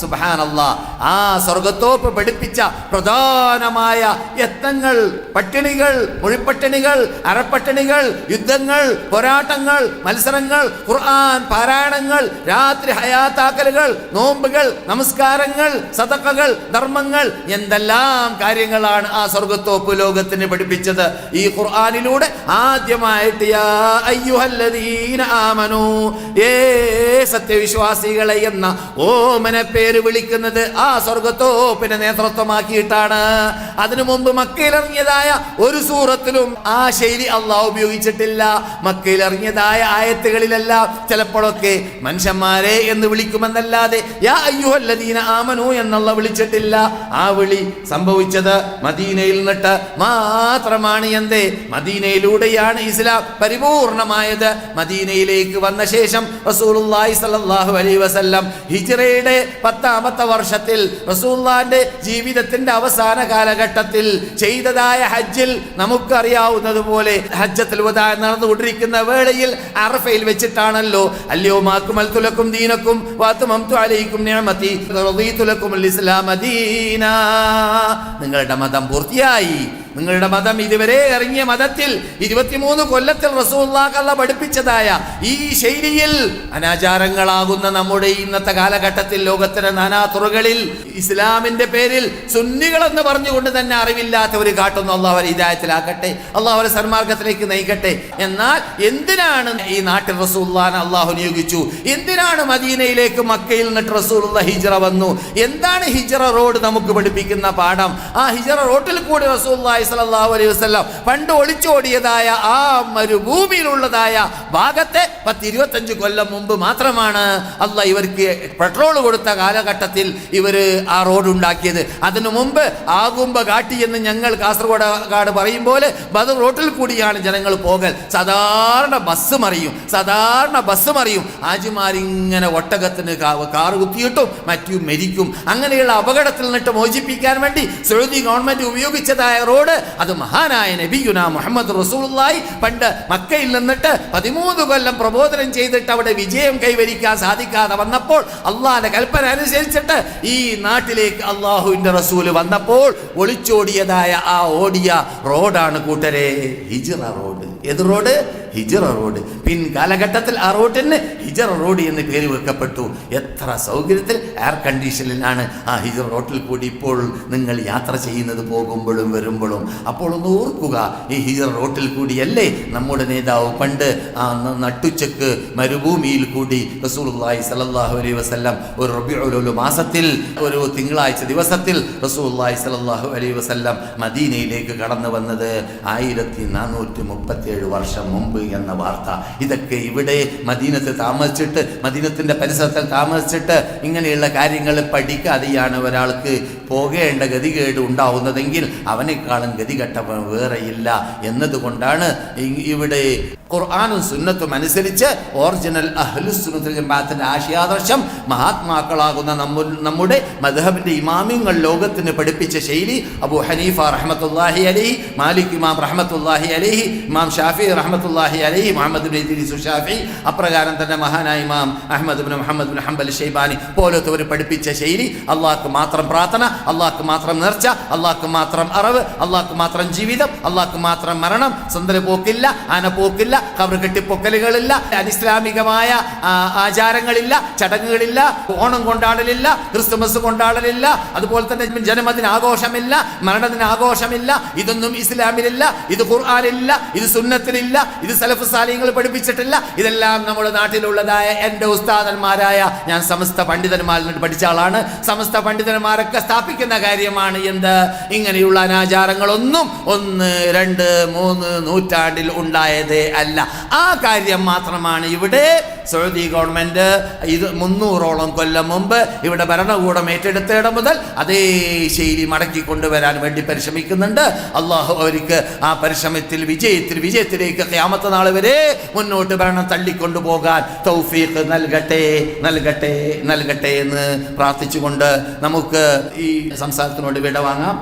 സുബാനല്ല ആ സ്വർഗത്തോപ്പ് പഠിപ്പിച്ച പ്രധാനമായ യത്നങ്ങൾ പട്ടിണികൾ മൊഴിപ്പട്ടിണികൾ അറപ്പട്ടിണികൾ യുദ്ധങ്ങൾ പോരാട്ടങ്ങൾ മത്സരങ്ങൾ ഖുർആൻ പാരായണങ്ങൾ രാത്രി ഹയാത്താക്കലുകൾ നോമ്പുകൾ നമസ്കാരങ്ങൾ സതക്കകൾ ധർമ്മങ്ങൾ എന്തെല്ലാം കാര്യങ്ങളാണ് ആ സ്വർഗത്തോപ്പ് ലോകത്തിന് പഠിപ്പിച്ചത്? ഈ ഖുർആാനിലൂടെ ആദ്യമായിട്ട് അയ്യുഹല്ലദീന ഏ സത്യവിശ്വാസികളെ എന്ന ഓമന പേര് വിളിക്കുന്നത് ആ സ്വർഗത്തോപ്പിനെ നേതൃത്വമാക്കിയിട്ടാണ്. അതിനു മുമ്പ് മക്കയിലിറങ്ങിയതായ ഒരു സൂറത്തിലും ആ ശൈലി അള്ളാഹ് ഉപയോഗിച്ചിട്ടില്ല. മക്കയിലിറങ്ങിയതായ ആയത്തുകളിലെല്ലാം ചിലപ്പോഴൊക്കെ മനുഷ്യന്മാരെ എന്ന് വിളിക്കുമെന്നല്ലാതെ യാ അയ്യുഹല്ലദീന ആമനു എന്നുള്ള വിളിച്ചിട്ടില്ല. ആ വിളി സംഭവിച്ചത് മദീനയിൽ നിന്നിട്ട് മാത്രമാണ് എന്തേ മദീനയിലൂടെയാണ് ഇസ്ലാം പരിപൂർണമായത്. മദീനയിലേക്ക് വന്ന ശേഷം റസൂലുള്ളാഹി സ്വല്ലല്ലാഹു അലൈ വസല്ലം ഹിജ്റയുടെ പത്താമത്തെ വർഷത്തിൽ റസൂല്ലാന്റെ ജീവിതത്തിന്റെ അവസാന കാലഘട്ടത്തിൽ ചെയ്തതായ ഹജ്ജിൽ നമുക്കറിയാവുന്നത് പോലെ ഹജ്ജത്തിൽ നടന്നുകൊണ്ടിരിക്കുന്ന വേളയിൽ അറഫയിൽ വെച്ചിട്ടാണല്ലോ. അല്ലയോ മാക്കുമൽ തുലക്കും ദീനക്കും വാത്തുമം ഇസ്ലാമ ദീന. നിങ്ങളുടെ മതം പൂർത്തിയായി. നിങ്ങളുടെ മതം ഇതുവരെ ഇറങ്ങിയ മതത്തിൽ ഇരുപത്തിമൂന്ന് കൊല്ലത്തിൽ റസൂള്ള പഠിപ്പിച്ചതായ ഈ ശൈലിയിൽ അനാചാരങ്ങളാകുന്ന നമ്മുടെ ഇന്നത്തെ കാലഘട്ടത്തിൽ ലോകത്തിന്റെ നാനാതുറകളിൽ ഇസ്ലാമിന്റെ പേരിൽ സുന്നികളെന്ന് പറഞ്ഞുകൊണ്ട് തന്നെ അറിവില്ലാത്തവർ കാട്ടുന്നു അള്ളാഹ് ഹിദായത്തിലാക്കട്ടെ അവരെ സന്മാർഗത്തിലേക്ക് നയിക്കട്ടെ. എന്നാൽ എന്തിനാണ് ഈ നാട്ടിൽ റസൂള്ളാൻ അള്ളാഹു നിയോഗിച്ചു? എന്തിനാണ് മദീനയിലേക്ക് മക്കയിൽ നിന്നിട്ട് റസൂലുള്ള ഹിജറ വന്നു? എന്താണ് ഹിജറ റോഡ് നമുക്ക് പഠിപ്പിക്കുന്ന പാഠം? ആ ഹിജറ റോട്ടിൽ കൂടി സ്വല്ലല്ലാഹു അലൈഹി വസല്ലം പണ്ട് ഒളിച്ചോടിയതായ ആ മരുഭൂമിയിലുള്ളതായ ഭാഗത്തെ പത്ത് ഇരുപത്തഞ്ച് കൊല്ലം മുമ്പ് മാത്രമാണ് അല്ല ഇവർക്ക് പെട്രോൾ കൊടുത്ത കാലഘട്ടത്തിൽ ഇവർ ആ റോഡ് ഉണ്ടാക്കിയത്. അതിനു മുമ്പ് ആകുമ്പ കാട്ടി എന്ന് ഞങ്ങൾ കാസർഗോഡ് കാട് പറയും പോലെ ബദർ റോട്ടിൽ കൂടിയാണ് ജനങ്ങൾ പോകൽ. സാധാരണ ബസ് മറിയും. സാധാരണ ബസ് മറിയും. ആജിമാരിങ്ങനെ ഒട്ടകത്തിന് കാർ കുത്തിയിട്ടും മറ്റും മരിക്കും. അങ്ങനെയുള്ള അപകടത്തിൽ നിന്നിട്ട് മോചിപ്പിക്കാൻ വേണ്ടി സൗദി ഗവൺമെന്റ് ഉപയോഗിച്ചതായ റോഡ് അത് മഹാനായ നബിയുന മുഹമ്മദ് റസൂലുള്ളാഹി. പണ്ട് മക്കയിൽ നിന്നിട്ട് പതിമൂന്ന് കൊല്ലം പ്രബോധനം ചെയ്തിട്ട് അവിടെ വിജയം കൈവരിക്കാൻ സാധിക്കാതെ വന്നപ്പോൾ അള്ളാഹിന്റെ കൽപ്പന അനുസരിച്ചിട്ട് ഈ നാട്ടിലേക്ക് അള്ളാഹുവിന്റെ റസൂൽ വന്നപ്പോൾ ഒളിച്ചോടിയതായ ആ ഓടിയ റോഡാണ് കൂട്ടരെ ഹിജിറ റോഡ്. ഏത് റോഡ്? ഹിജറ റോഡ്. പിൻ കാലഘട്ടത്തിൽ ആ റോഡിന് ഹിജറ റോഡ് എന്ന് പേര് വെക്കപ്പെട്ടു. എത്ര സൗകര്യത്തിൽ എയർ കണ്ടീഷനിലാണ് ആ ഹിജറ റോഡിൽ കൂടി ഇപ്പോൾ നിങ്ങൾ യാത്ര ചെയ്യുന്നത് പോകുമ്പോഴും വരുമ്പോഴും. അപ്പോൾ ഒന്ന് ഓർക്കുക ഈ ഹിജറ റോഡിൽ കൂടിയല്ലേ നമ്മുടെ നേതാവ് പണ്ട് ആ നട്ടുച്ചക്ക് മരുഭൂമിയിൽ കൂടി റസൂള്ളി സലല്ലാഹു അലൈഹി വസ്ലം ഒരു റബീഉൽ മാസത്തിൽ ഒരു തിങ്കളാഴ്ച ദിവസത്തിൽ റസൂള്ളി സലല്ലാഹു അലൈഹി വസ്ലം മദീനയിലേക്ക് കടന്നു വന്നത് ആയിരത്തി നാനൂറ്റി മുപ്പത്തിയേഴ് വർഷം മുമ്പ്. എന്ന വാർത്ത. ഇതൊക്കെ ഇവിടെ മദീനത്ത് താമസിച്ചിട്ട് മദീനത്തിന്റെ പരിസരത്തിൽ താമസിച്ചിട്ട് ഇങ്ങനെയുള്ള കാര്യങ്ങൾ പഠിക്കാതെയാണ് ഒരാൾക്ക് പോകേണ്ട ഗതികേട് ഉണ്ടാവുന്നതെങ്കിൽ അവനേക്കാളും ഗതികെട്ടവൻ വേറെയില്ല. എന്നതുകൊണ്ടാണ് ഇവിടെ ഖുർആാനും സുന്നത്തും അനുസരിച്ച് ഒറിജിനൽ അഹ്ലുസുന്നത്തുൽ ജമാഅത്തിന്റെ ആശയാദർശം മഹാത്മാക്കളാകുന്ന നമ്മു നമ്മുടെ മദ്ഹബിന്റെ ഇമാമിങ്ങൾ ലോകത്തിന് പഠിപ്പിച്ച ശൈലി അബു ഹനീഫ റഹ്മത്തുല്ലാഹി അലൈഹി മാലിക് ഇമാം റഹ്മത്തുല്ലാഹി അലൈഹി ഇമാം ഷാഫി റഹ്മത്തുല്ലാഹി അലൈഹി മുഹമ്മദ് ബിൻ ഷാഫി അപ്രകാരം തന്നെ മഹാനായ ഇമാം Ahmad bin Muhammad bin Hanbal Shaybani പോലത്തവർ പഠിപ്പിച്ച ശൈലി അള്ളാഹ്ക്ക് മാത്രം പ്രാർത്ഥന അള്ളാഹ്ക്ക് മാത്രം നേർച്ച അള്ളാഹ്ക്ക് മാത്രം അറിവ് അള്ളാഹ്ക്ക് മാത്രം ജീവിതം അള്ളാഹ്ക്ക് മാത്രം മരണം സുന്ദര പോക്കില്ല ആന പോക്കില്ല കവർ കെട്ടിപ്പൊക്കലുകളില്ല അനിസ്ലാമികമായ ആചാരങ്ങളില്ല ചടങ്ങുകളില്ല ഓണം കൊണ്ടാടലില്ല ക്രിസ്തുമസ് കൊണ്ടാടലില്ല അതുപോലെ തന്നെ ജന്മദിന ആഘോഷമില്ല മരണദിന ആഘോഷമില്ല ഇതൊന്നും ഇസ്ലാമിലില്ല ഇത് ഖുർആാനില്ല ഇത് സുന്നത്തിലില്ല ഇത് സലഫ് സാലിങ്ങൾ പഠിപ്പിച്ചിട്ടില്ല ഇതെല്ലാം നമ്മുടെ നാട്ടിലുള്ളതായ എന്റെ ഉസ്താദന്മാരായ ഞാൻ സമസ്ത പണ്ഡിതന്മാരിൽ നിന്ന് പഠിച്ച ആളാണ്. സമസ്ത പണ്ഡിതന്മാരൊക്കെ സ്ഥാപിക്കുന്ന കാര്യമാണ് എന്ത്? ഇങ്ങനെയുള്ള അനാചാരങ്ങളൊന്നും ഒന്ന് രണ്ട് മൂന്ന് നൂറ്റാണ്ടിൽ ഉണ്ടായതേ അല്ല. ആ കാര്യം മാത്രമാണ് ഇവിടെ സൗദി ഗവൺമെന്റ് ഇത് മുന്നൂറോളം കൊല്ലം മുമ്പ് ഇവിടെ ഭരണകൂടം ഏറ്റെടുത്തിടം മുതൽ അതേ ശൈലി മടക്കി കൊണ്ടുവരാൻ വേണ്ടി പരിശ്രമിക്കുന്നുണ്ട്. അള്ളാഹു അവർക്ക് ആ പരിശ്രമത്തിൽ വിജയത്തിൽ വിജയത്തിലേക്ക് ക്യാമത്ത നാൾ വരെ മുന്നോട്ട് ഭരണം തള്ളിക്കൊണ്ടുപോകാൻ തൗഫീഖ് നൽകട്ടെ നൽകട്ടെ നൽകട്ടെ എന്ന് പ്രാർത്ഥിച്ചുകൊണ്ട് നമുക്ക് ഈ സംസാരത്തിനോട് വിടവാങ്ങാം